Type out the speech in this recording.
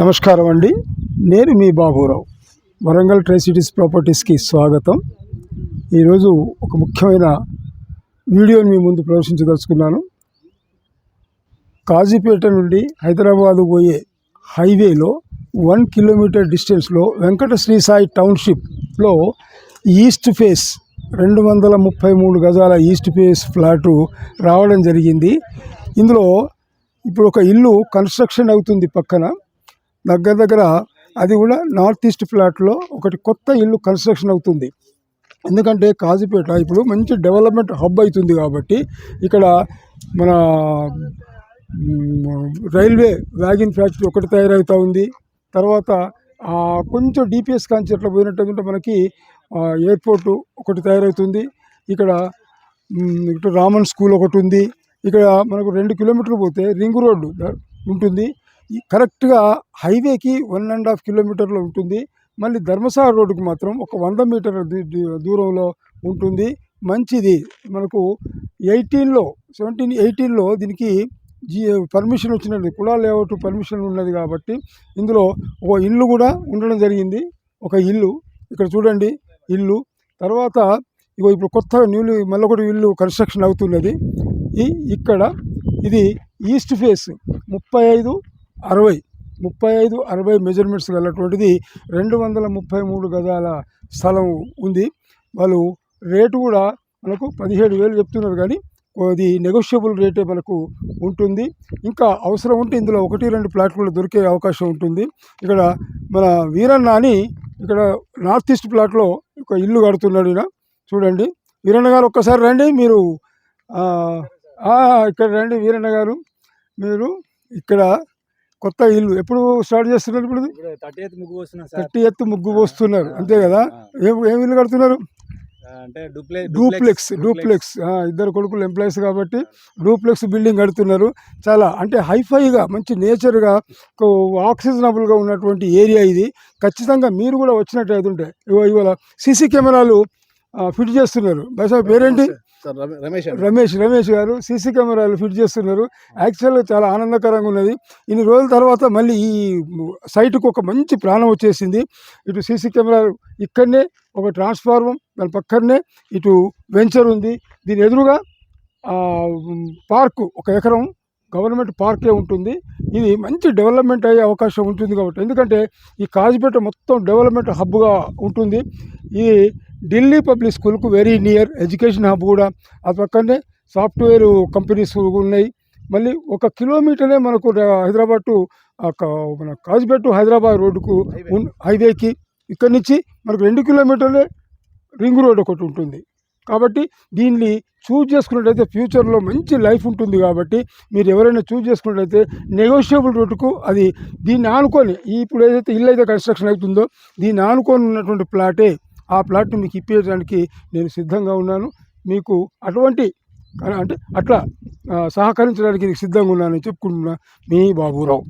నమస్కారం అండి. నేను మీ బాబురావు. వరంగల్ ట్రై సిటీస్ ప్రాపర్టీస్కి స్వాగతం. ఈరోజు ఒక ముఖ్యమైన వీడియోని మీ ముందు ప్రదర్శించదలుచుకున్నాను. కాజీపేట నుండి హైదరాబాద్ పోయే హైవేలో వన్ కిలోమీటర్ డిస్టెన్స్లో వెంకట శ్రీసాయి టౌన్షిప్లో ఈస్ట్ ఫేస్ రెండు వందల ముప్పై మూడు గజాల ఈస్ట్ ఫేస్ ఫ్లాటు రావడం జరిగింది. ఇందులో ఇప్పుడు ఒక ఇల్లు కన్స్ట్రక్షన్ అవుతుంది పక్కన. దగ్గర దగ్గర అది కూడా నార్త్ ఈస్ట్ ఫ్లాట్లో ఒకటి కొత్త ఇల్లు కన్స్ట్రక్షన్ అవుతుంది. ఎందుకంటే కాజీపేట ఇప్పుడు మంచి డెవలప్మెంట్ హబ్ అవుతుంది కాబట్టి ఇక్కడ మన రైల్వే వ్యాగిన్ ఫ్యాక్టరీ ఒకటి తయారవుతూ ఉంది. తర్వాత కొంచెం డిపిఎస్ కాన్సెప్ట్లో పోయినట్టుంటే పోయినట్టు మనకి ఎయిర్పోర్టు ఒకటి తయారవుతుంది. ఇక్కడ ఇక్కడ ఇటు రామన్ స్కూల్ ఒకటి ఉంది. ఇక్కడ మనకు రెండు కిలోమీటర్లు పోతే రింగ్ రోడ్డు ఉంటుంది. కరెక్ట్గా హైవేకి వన్ అండ్ హాఫ్ కిలోమీటర్లో ఉంటుంది. మళ్ళీ ధర్మసార రోడ్డుకి మాత్రం ఒక వంద మీటర్ల దూ- దూరంలో ఉంటుంది. మంచిది. మనకు ఎయిటీన్లో సెవెంటీన్ ఎయిటీన్లో దీనికి జీ పర్మిషన్ వచ్చినది. కులా లేఅవుట్ పర్మిషన్ ఉన్నది కాబట్టి ఇందులో ఒక ఇల్లు కూడా ఉండడం జరిగింది. ఒక ఇల్లు. ఇక్కడ చూడండి. ఇల్లు. తర్వాత ఇగో ఇప్పుడు కొత్తగా న్యూలు మళ్ళీ ఇల్లు కన్స్ట్రక్షన్ అవుతున్నది. ఈ ఇక్కడ ఇది ఈస్ట్ ఫేస్ ముప్పై ఐదు అరవై ముప్పై ఐదు అరవై మెజర్మెంట్స్ గలటువంటిది రెండు వందల ముప్పై మూడు గజాల స్థలం ఉంది. వాళ్ళు రేటు కూడా మనకు పదిహేడు వేలు చెప్తున్నారు కానీ అది నెగోషియబుల్ రేటే మనకు ఉంటుంది. ఇంకా అవసరం ఉంటే ఇందులో ఒకటి రెండు ప్లాట్లు కూడా దొరికే అవకాశం ఉంటుంది. ఇక్కడ మన వీరన్న అని ఇక్కడ నార్త్ ఈస్ట్ ప్లాట్లో ఒక ఇల్లు కడుతున్నాడు ఈయన. చూడండి. వీరన్న గారు ఒక్కసారి రండి మీరు ఇక్కడ రండి వీరన్న గారు. మీరు ఇక్కడ కొత్త ఇల్లు ఎప్పుడు స్టార్ట్ చేస్తున్నారు ఇప్పుడు? థర్టీ ముగ్గు ఎత్తు ముగ్గు పోస్తున్నారు అంతే కదా? ఏం ఏం ఇల్లు కడుతున్నారు? అంటే డూప్లెక్స్ డూప్లెక్స్ ఇద్దరు కొడుకులు ఎంప్లాయీస్ కాబట్టి డూప్లెక్స్ బిల్డింగ్ కడుతున్నారు. చాలా అంటే హైఫైగా మంచి నేచర్గా ఆక్సిజనబుల్గా ఉన్నటువంటి ఏరియా ఇది. ఖచ్చితంగా మీరు కూడా వచ్చినట్టు అయితే ఉంటే ఇవ- ఇవాళ సీసీ కెమెరాలు ఫిట్ చేస్తున్నారు. బస్ పేరేంటి? రమేష్ రమేష్ రమేష్ గారు సీసీ కెమెరాలు ఫిట్ చేస్తున్నారు. యాక్చువల్గా చాలా ఆనందకరంగా ఉన్నది. ఇన్ని రోజుల తర్వాత మళ్ళీ ఈ సైట్కు ఒక మంచి ప్రాణం వచ్చేసింది. ఇటు సీసీ కెమెరాలు ఇక్కడనే ఒక ట్రాన్స్ఫార్మర్ దాని పక్కనే ఇటు వెంచర్ ఉంది. దీని ఎదురుగా పార్కు ఒక ఎకరం గవర్నమెంట్ పార్కే ఉంటుంది. ఇది మంచి డెవలప్మెంట్ అయ్యే అవకాశం ఉంటుంది కాబట్టి. ఎందుకంటే ఈ కాజిపేట మొత్తం డెవలప్మెంట్ హబ్గా ఉంటుంది. ఈ ఢిల్లీ పబ్లిక్ స్కూల్కు వెరీ నియర్ ఎడ్యుకేషన్ హబ్ కూడా. ఆ పక్కనే సాఫ్ట్వేర్ కంపెనీస్ ఉన్నాయి. మళ్ళీ ఒక కిలోమీటరే మనకు హైదరాబాద్ టు మన కాజుపేట టు హైదరాబాద్ రోడ్డుకు ఉన్- హైవేకి. ఇక్కడి నుంచి మనకు రెండు కిలోమీటర్లే రింగ్ రోడ్ ఒకటి ఉంటుంది. కాబట్టి దీన్ని చూజ్ చేసుకున్నట్టయితే ఫ్యూచర్లో మంచి లైఫ్ ఉంటుంది కాబట్టి మీరు ఎవరైనా చూజ్ చేసుకున్నట్టయితే నెగోషియబుల్ రూట్కు అది దీన్ని ఆనుకొని ఇప్పుడు ఏదైతే ఇల్లు అయితే కన్స్ట్రక్షన్ అవుతుందో దీన్ని ఆనుకొని ఉన్నటువంటి ప్లాటే ఆ ప్లాట్ని మీకు ఇప్పించడానికి నేను సిద్ధంగా ఉన్నాను. మీకు అటువంటి అంటే అట్లా సహకరించడానికి సిద్ధంగా ఉన్నానని చెప్పుకుంటున్నా మీ బాబురావు.